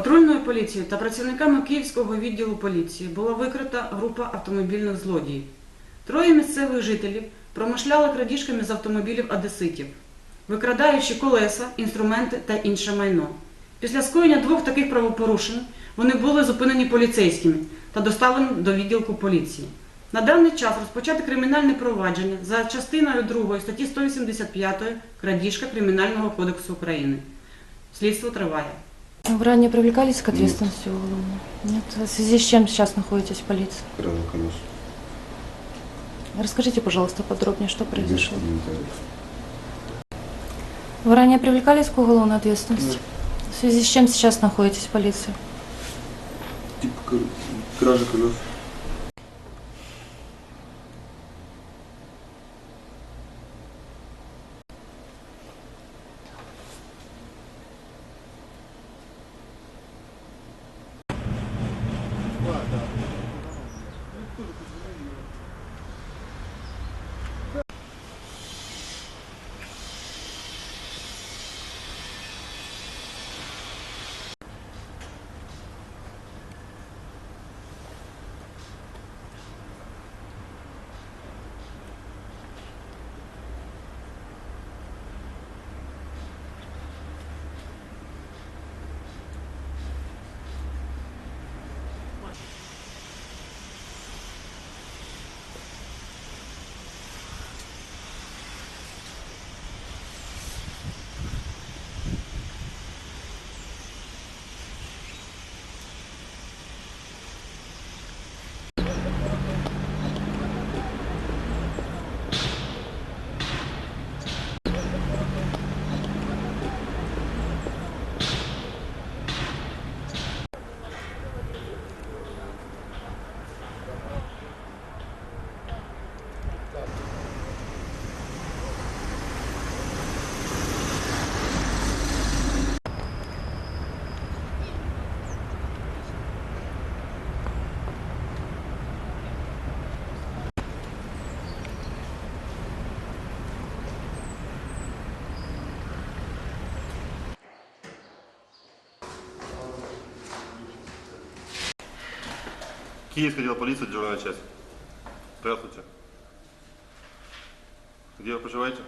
Патрульною поліцією та працівниками Київського відділу поліції була викрита група автомобільних злодіїв. Троє місцевих жителів промишляли крадіжками з автомобілів одеситів, викрадаючи колеса, інструменти та інше майно. Після скоєння двох таких правопорушень вони були зупинені поліцейськими та доставлені до відділку поліції. На даний час розпочати кримінальне провадження за частиною 2 статті 185 крадіжка Кримінального кодексу України. Слідство триває. Вы ранее привлекались к ответственности уголовной? Нет. В связи с чем сейчас находитесь в полиции? Крана колес. Расскажите, пожалуйста, подробнее, что произошло. Вы ранее привлекались к уголовной ответственности? В связи с чем сейчас находитесь в полиции? Типа кр- кража колес. Киевское дело полиции, дежурная часть. Здравствуйте. Где вы проживаете?